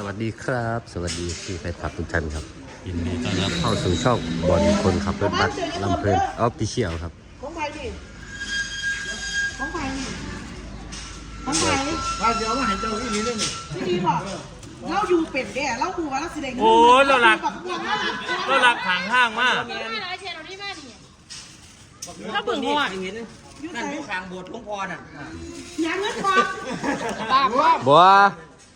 สวัสดีครับ สวัสดีที่แฟนคลับทุกท่านครับ ยินดีต้อนรับเข้าสู่ช่องบอลคนขับรถบัสลำเพลินออฟฟิเชียลครับของใครนี่ของใครนี่ของใครว่าเดี๋ยวมาให้เจ้าอีนี้เรื่องหนึ่งที่ดีบอกเราอยู่เป็ดเด้เราคูว่าเราแสดงโอ้ยเราหลักบักบัวเราหลักก็รักห่างห้างมากไม่ร้อยเชนเราได้แม่นี่เราเบิ่งหอดเห็นอยู่นั่ไหนนอยู่ข้างโบสถ์หลวงพ่อน่ะยังเงินก่อนบัว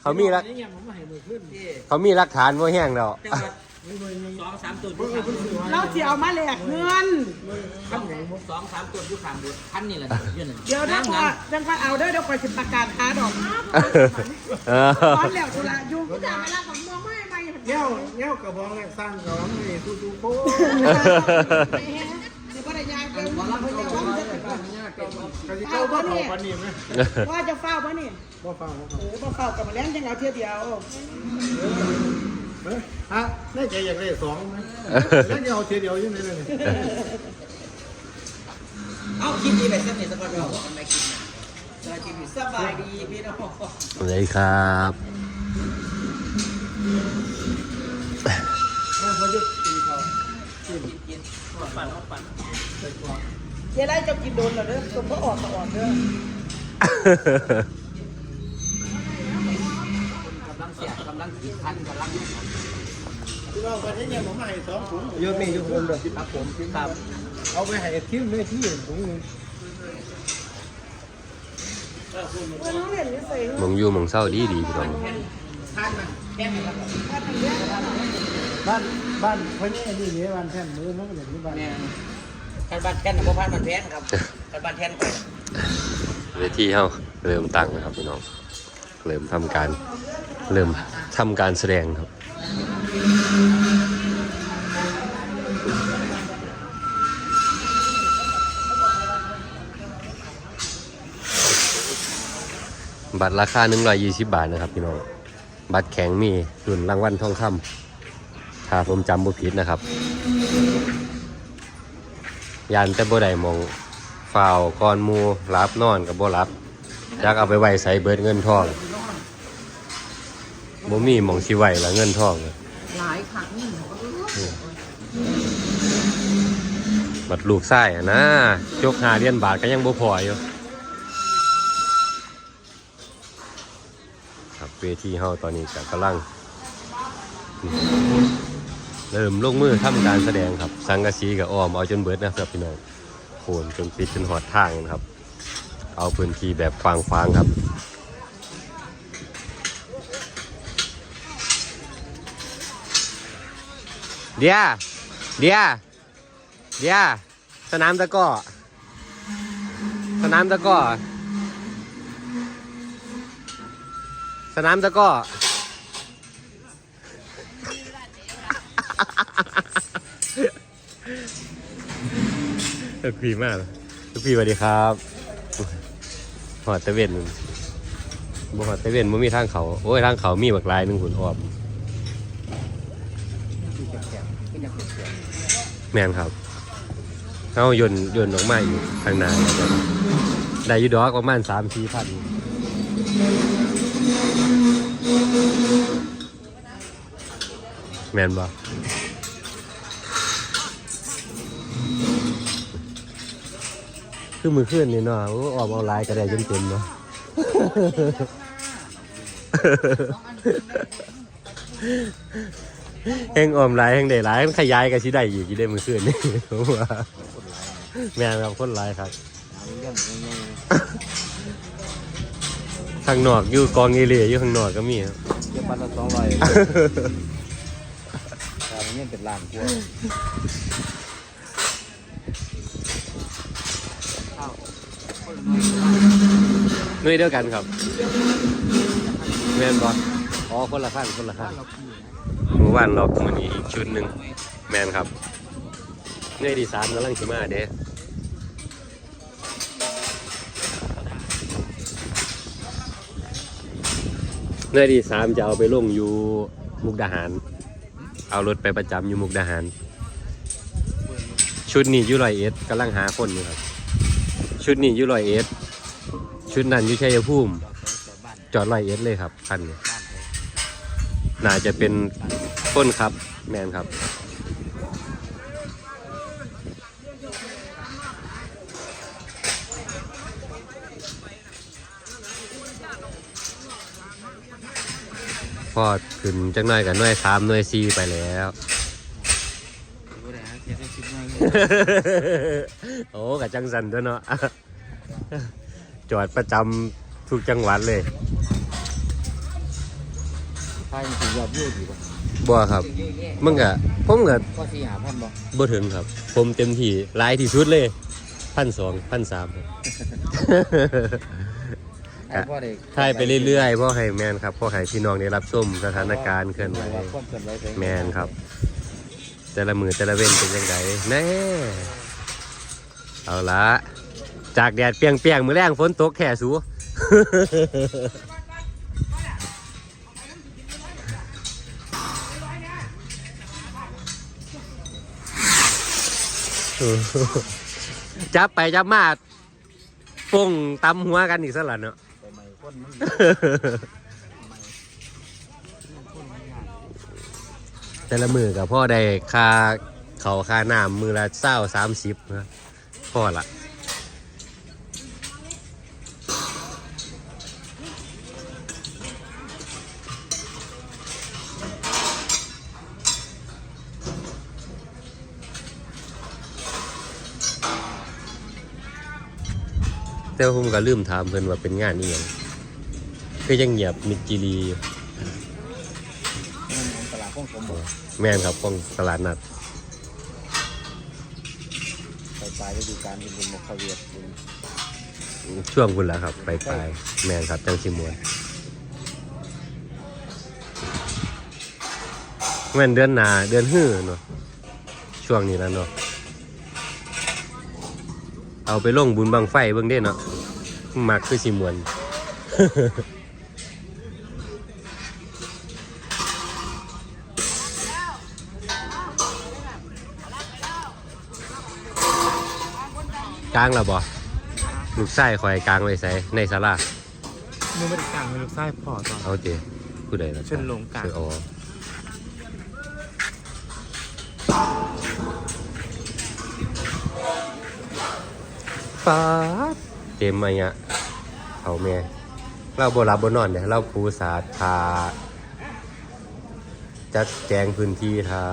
เขามีรักนี่ยังผมมาให้มือขึ้นที่เขามีรักฐานว่าแห้งแล้วเจ้าวัดสองสามตัวอยู่ข้างโบสถ์เราจะเอามาแลกเงิน ขั้นไหนสองสามตัวอยู่ข้างโบสถ์ขั้นนี่แหละยืนหนึ่งเดี๋ยวเดี๋ยวพอเดี๋ยวพอเอาเด้อเดี๋ยวคอยสิประกาศหาดอกเออตอนแล้วจุฬาอยู่ก็จะเวลาผมมองไม่ไม่เงี้ยวเงี้ยวกระบองเนี่ยสร้างกระบองนี่ตู้ตู้โค้เดี๋ยวก็ได้ยางเต็มว่าเพิ่นจะว่าจะเป็น กะดิ่งเก้าบ้าเขาปันนี่ไหมว่าจะเฝ้าป่ะนี่บ่ฟังบ่ฟังเออบ่เฝ้ากับมาแล้วยังเอาเที่ยวเดียวเฮ้ยฮะแน่ใจอยากได้สองไหมแล้วเดียวเทียเดียวยังไงเลยเอาคลิปนี้ไปสักนิดสักก่อนเราไม่คิดนะสวัสดีสบายดีพี่น้องสวัสดีครับเขาจะตีเขาเดี๋ยว เจ๊ได้จะกินโดนเหรอเด้อตัวก็ออกก็ออกเด้อกำลังเสียกำลังขีดพันกำลังที่ว่าวันนี้เนี่ยผมให้สองถุงยกนี่ยกคนเลยครับผมครับเอาไปให้ทิ้งเลยที่ถุงนึงเมื่อน้งเล่นนี่ใส่มองอยู่มองเศร้าดีดีพี่น้องบ้านบ้านพญานี่ดีเนี่ยบ้านแท่นมือมันก็อย่างนี้บ้านเนี่ย การบ้านแทนนะพ่อพันบ้านแทนครับการบ้านแทนไปเวทีเฮาเริ่มตั้งแล้วครับพี่น้อง เริ่มทำการเริ่มทำการแสดงครับบัตรราคา 120 บาทนะครับพี่น้อง บัตรแข็งมีรุ่นรางวัลทองคำถ้าผมจำบ่ผิดนะครับ ยานแต่บ่ได้หมองฝ่าวก่อนหมูรับนอนกับบ่รับอยากเอาไปไว้ใส่เบิดเงินทองบ่มีหมองสิไว้ละเงินทองหลายครั้งบัดลูกไส้อะนะจกหาเหรียญบาทก็ยังบ่พออยู่ครับเวทีเฮาตอนนี้ก็กำลัง เริ่มลงมือทำการแสดงครับ สังกะสีกับอ้อมเอาจนเบิดนะครับพี่น้องโคนจนปิดจนหอดทางนะครับ เอาพื้นที่แบบฟางๆครับเดียเดียเดียสนามตะก้อสนามตะก้อสนามตะก้อ ลูกพี่มากลูกพี่สวัสดีครับหอดตะเวนบ่หอดตะเวนบ่มีทางเขาโอ้ยทางเขามีบักลายหนึ่งหุ่นออมแมนครับเขายน์ยน์ออกมาอยู่ทางน้าได้ยูดอกประมาณสามสี่พันแมนบ่ คือมือขึ้นนี่เนาะโอ้ออกออนไลน์ก็ได้จนเต็มเนาะแห่งออมหลายแห่งได้หลายมันขยายก็สิได้อีกอีได้มือขึ้นนี่ผมว่าแม่นครับคนหลายครับข้างนอกอยู่กองเอเลียอยู่ข้างนอกก็มีครับเดี๋ยวปันละสองร้อยแต่มันยังเป็นล้านกว่า หน่วยเดียวกันครับ แม่นบออ๋อคนละขั้นคนละขั้นหมู่บ้านเรามันนี้อีกชุดหนึ่งแมนครับหน่วยที่สามกำลังสิมาเด้หน่วยที่สามจะเอาไปลงอยู่มุกดาหาร เอารถไปประจำอยู่มุกดาหาร ชุดนี้อยูรอยเอสกำลังหาคนอยู่ครับ ชุดนี้อยูรอยเอส ชุดนั้นอยู่ชัยภูมิ จอดลอยเอสเลยครับคันนี้น่าจะเป็นคนครับ แมนครับ พอดขึ้นจักหน่อยกับหน่วยสามหน่วยสี่ไปแล้ว โอ้กับจังสันด้วยเนาะ จอดประจำทุกจังหวัดเลยใช่ถึงยอดยูดีป่ะบ่ครับมึงกะผมกะก็สี่หาพันบ่บ่ถึงครับ ผมเต็มที่หลายที่สุดเลยพันสองพันสามไอ้พ่อเด็กถ่ายไปเรื่อยๆพ่อให้แมนครับพ่อให้พี่น้องได้รับชมสถานการณ์เคลื่อนไหวว่าความเคลื่อนไหวไปแมนครับ แต่ละมือแต่ละเว้นเป็นยังไงแน่เอาละ จากแดดเปรียงมือแรงฝนตกแค่สูจับไปจับมาฟงตำหัวกันอีกสักหลันเนาะแต่ละมือกับพ่อได้ค่าเขาค่าน้ำมือละเศร้าสามสิบนะพ่อละ แต่ว่าผมก็ลืมถามเพิ่นว่าเป็นงานนี้ยังคือยังเงียบมิดจิรีอยู่มันของตลาดของผมบ่แม่นครับของตลาดนัดไปปลายฤดูกาลเป็นบุญมกขเวียดบุญช่วงคุณแล้วครับ ไปปลายแม่นครับจังชิมวนแม่นเดือนหนาเดือนฮื้อเนาะช่วงนี้แล้วเนาะ เอาไปลงบุญบังไฟเบิ่งเด้เนาะมักคือชิมวน กลางแล้วบ่ลูกไส้คอยกลางไว้ใส่ในศาลามึงไม่ได้กลางไม่รู้ไส้พอตอนเอาเจผู้ใดล่ะเชิญลงกลาง เชิญอ๋อ ฟ้าดเต็มมาเนี่ยเอาแม่เราบรับบ่นอนเนี่ยเราปูสาดทาจัดแจงพื้นที่ทา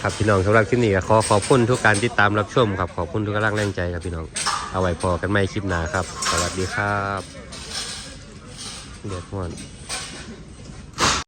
ครับพี่น้องสำหรับคลิปนี้ขอขอบคุณทุกการติดตามรับชมครับขอบคุณทุกกำลังแรงใจครับพี่น้อง เอาไว้พอกันใหม่คลิปหน้าครับ สวัสดีครับเดือดร้อน